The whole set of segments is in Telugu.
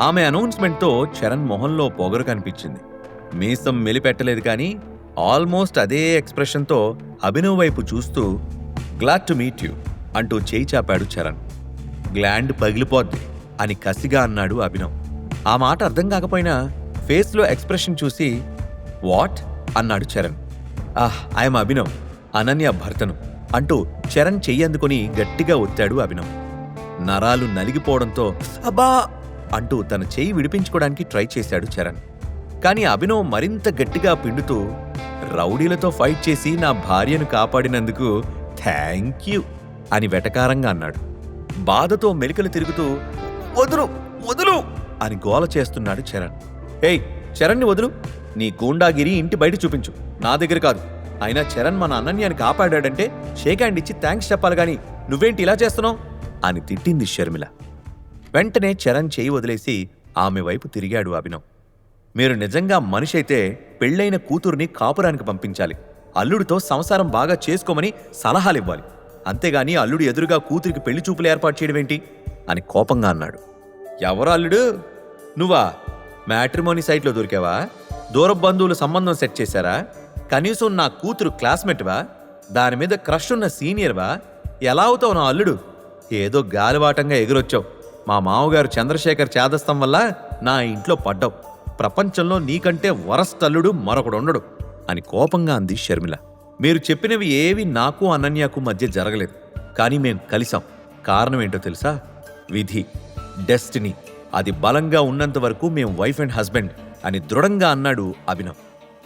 ఆమె అనౌన్స్మెంట్తో చరణ్ మొహంలో పొగరు కనిపించింది. మీసం మెలిపెట్టలేదు కానీ ఆల్మోస్ట్ అదే ఎక్స్ప్రెషన్తో అభినవ్ వైపు చూస్తూ గ్లాడ్ టు మీట్ యూ అంటూ చేయి చాపాడు చరణ్. గ్లాండ్ పగిలిపోద్ది అని కసిగా అన్నాడు అభినవ్. ఆ మాట అర్థం కాకపోయినా ఫేస్లో ఎక్స్ప్రెషన్ చూసి వాట్ అన్నాడు Charan. Ah, ah I'm Abhinav Ananya భర్తను అంటూ చరణ్ చెయ్యందుకొని గట్టిగా ఒత్తాడు అభినవ్. నరాలు నలిగిపోవడంతో అబ్బా! అంటూ తన చేయి విడిపించుకోవడానికి ట్రై చేశాడు చరణ్. కానీ అభినవ్ మరింత గట్టిగా పిండుతూ రౌడీలతో ఫైట్ చేసి నా భార్యను కాపాడినందుకు థ్యాంక్ యూ అని వెటకారంగా అన్నాడు. బాధతో మెలికలు తిరుగుతూ వదులు వదులు అని గోల చేస్తున్నాడు చరణ్. ఏయ్ చరణ్ని వదులు. నీ గూండాగిరి ఇంటి బయట చూపించు. నా దగ్గర కాదు. అయినా చరణ్ మన అనన్యాన్ని కాపాడాడంటే షేక్ హ్యాండ్ ఇచ్చి థ్యాంక్స్ చెప్పాలి గాని నువ్వేంటి ఇలా చేస్తున్నావు? అని తిట్టింది షర్మిల. వెంటనే చరణ్ చేయి వదిలేసి ఆమె వైపు తిరిగాడు అభినవ్. మీరు నిజంగా మనిషి అయితే పెళ్ళైన కూతుర్ని కాపురానికి పంపించాలి. అల్లుడితో సంసారం బాగా చేసుకోమని సలహాలు ఇవ్వాలి అంతేగాని అల్లుడు ఎదురుగా కూతురికి పెళ్ళి చూపులు ఏర్పాటు చేయడమేంటి? అని కోపంగా అన్నాడు. ఎవరు అల్లుడు నువ్వా? మ్యాట్రిమోనీ సైట్లో దొరికావా? దూర బంధువులు సంబంధం సెట్ చేశారా? కనీసం నా కూతురు క్లాస్మేట్వా? దాని మీద క్రష్ ఉన్న సీనియర్వా? ఎలా అవుతావు నా అల్లుడు? ఏదో గాలివాటంగా ఎగురొచ్చావు. మా మామగారు చంద్రశేఖర్ చేదస్తం వల్ల నా ఇంట్లో పడ్డావు. ప్రపంచంలో నీకంటే వరస్ట్ అల్లుడు మరొకడు ఉండడు అని కోపంగా అంది షర్మిల. మీరు చెప్పినవి ఏవి నాకు అనన్యకు మధ్య జరగలేదు. కానీ మేం కలిసాం కారణం ఏంటో తెలుసా? విధి డెస్టినీ. అది బలంగా ఉన్నంత వరకు మేం వైఫ్ అండ్ హస్బెండ్ అని దృఢంగా అన్నాడు అభినవ్.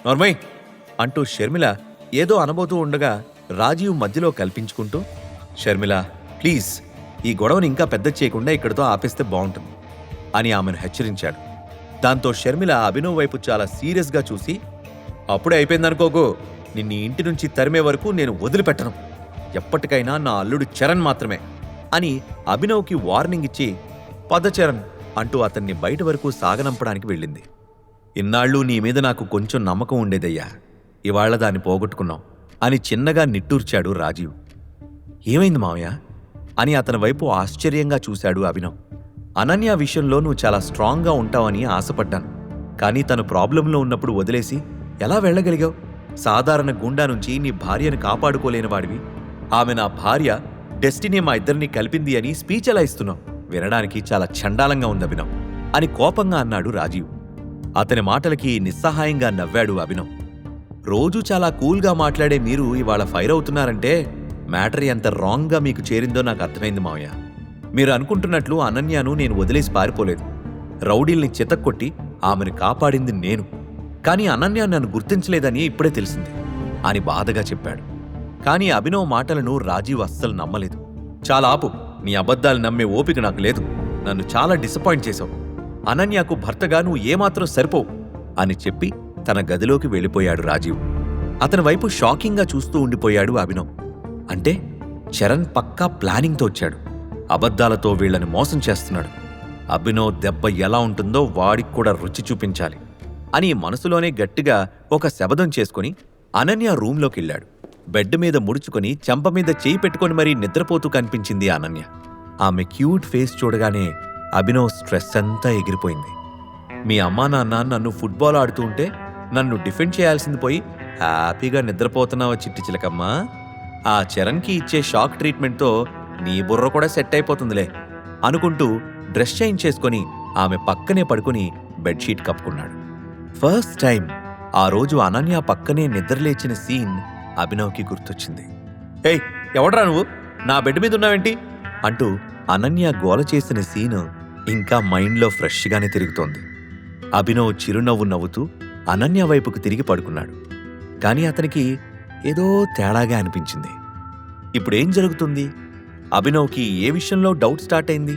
నోర్మయ్! అంటూ షర్మిల ఏదో అనబోతూ ఉండగా రాజీవ్ మధ్యలో కల్పించుకుంటూ షర్మిల ప్లీజ్ ఈ గొడవని ఇంకా పెద్ద చేయకుండా ఇక్కడితో ఆపేస్తే బాగుంటుంది అని ఆమెను హెచ్చరించాడు. దాంతో షర్మిల అభినవ్ వైపు చాలా సీరియస్గా చూసి అప్పుడే అయిపోయిందనుకోకు నిన్ను ఇంటి నుంచి తరిమే వరకు నేను వదిలిపెట్టను. ఎప్పటికైనా నా అల్లుడు చరణ్ మాత్రమే అని అభినవ్కి వార్నింగ్ ఇచ్చి పద చరణ్ అంటూ అతన్ని బయట వరకు సాగనంపడానికి వెళ్ళింది. ఇన్నాళ్ళు నీ మీద నాకు కొంచెం నమ్మకం ఉండేదయ్యా ఇవాళ్ళ దాన్ని పోగొట్టుకున్నాం అని చిన్నగా నిట్టూర్చాడు రాజీవ్. ఏమైంది మావయ్య? అని అతని వైపు ఆశ్చర్యంగా చూశాడు అభినవ్. అనన్య విషయంలో నువ్వు చాలా స్ట్రాంగ్గా ఉంటావని ఆశపడ్డాను. కానీ తను ప్రాబ్లంలో ఉన్నప్పుడు వదిలేసి ఎలా వెళ్ళగలిగావు? సాధారణ గుండా నుంచి నీ భార్యను కాపాడుకోలేని వాడివి. ఆమె నా భార్య డెస్టినీ మా ఇద్దరిని కలిపింది అని స్పీచ్ ఎలా ఇస్తున్నావు? వినడానికి చాలా చండాలంగా ఉంది అభినవ్ అని కోపంగా అన్నాడు రాజీవ్. అతని మాటలకి నిస్సహాయంగా నవ్వాడు అభినవ్. రోజు చాలా కూల్గా మాట్లాడే మీరు ఇవాళ ఫైర్ అవుతున్నారంటే మ్యాటర్ ఎంత రాంగ్గా మీకు చేరిందో నాకు అర్థమైంది మావయ్య. మీరు అనుకుంటున్నట్లు అనన్యను నేను వదిలేసి పారిపోలేదు. రౌడీల్ని చితక్కొట్టి ఆమెను కాపాడింది నేను. కానీ అనన్య నన్ను గుర్తించలేదని ఇప్పుడే తెలిసింది అని బాధగా చెప్పాడు. కానీ అభినవ్ మాటలను రాజీవ్ అస్సలు నమ్మలేదు. చాలా ఆపు నీ అబద్ధాలు నమ్మే ఓపిక నాకు లేదు. నన్ను చాలా డిసప్పాయింట్ చేశావు. అనన్యకు భర్తగా నువ్వు ఏమాత్రం సరిపోవు అని చెప్పి తన గదిలోకి వెళ్ళిపోయాడు రాజీవ్. అతని వైపు షాకింగ్గా చూస్తూ ఉండిపోయాడు అభినవ్. అంటే చరణ్ పక్కా ప్లానింగ్తో వచ్చాడు. అబద్ధాలతో వీళ్ళని మోసం చేస్తున్నాడు. అభినవ్ దెబ్బ ఎలా ఉంటుందో వాడికి కూడా రుచి చూపించాలి అని మనసులోనే గట్టిగా ఒక శబదం చేసుకుని అనన్య రూంలోకి వెళ్ళాడు బెడ్ మీద ముడుచుకొని చెంప మీద చేయి పెట్టుకొని మరీ నిద్రపోతూ కనిపించింది అనన్య. ఆమె క్యూట్ ఫేస్ చూడగానే అభినవ్ స్ట్రెస్ అంతా ఎగిరిపోయింది. మీ అమ్మా నాన్న నన్ను ఫుట్బాల్ ఆడుతూ ఉంటే నన్ను డిఫెండ్ చేయాల్సింది పోయి హ్యాపీగా నిద్రపోతున్నావా చిట్టి చిలకమ్మా? ఆ చరణ్కి ఇచ్చే షాక్ ట్రీట్మెంట్తో నీ బుర్ర కూడా సెట్ అయిపోతుందిలే అనుకుంటూ డ్రెస్ చేంజ్ చేసుకొని ఆమె పక్కనే పడుకుని బెడ్షీట్ కప్పుకున్నాడు. ఫస్ట్ టైం ఆ రోజు అనన్య పక్కనే నిద్రలేచిన సీన్ అభినవ్కి గుర్తొచ్చింది. ఏయ్ ఎవడ్రా నువ్వు? నా బెడ్ మీద ఉన్నావేంటి? అంటూ అనన్య గోల చేసిన సీను ఇంకా మైండ్లో ఫ్రెష్గానే తిరుగుతోంది. అభినవ్ చిరునవ్వు నవ్వుతూ అనన్య వైపుకు తిరిగి పడుకున్నాడు. కానీ అతనికి ఏదో తేడాగా అనిపించింది. ఇప్పుడేం జరుగుతుంది? అభినవ్కి ఏ విషయంలో డౌట్ స్టార్ట్ అయింది?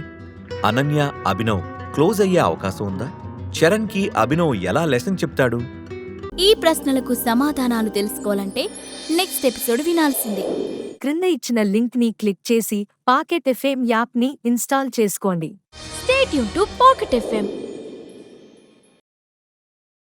అనన్య అభినవ్ క్లోజ్ అయ్యే అవకాశం ఉందా? చరణ్కి అభినవ్ ఎలా లెసన్ చెప్తాడు? ఈ ప్రశ్నలకు సమాధానాలు తెలుసుకోవాలంటే నెక్స్ట్ ఎపిసోడ్ వినాల్సిందే. క్రింద ఇచ్చిన లింక్ని క్లిక్ చేసి పాకెట్ ఎఫ్ఎం యాప్ని ఇన్స్టాల్ చేసుకోండి. స్టేట్ యూన్ టు పాకెట్ ఎఫ్ఎం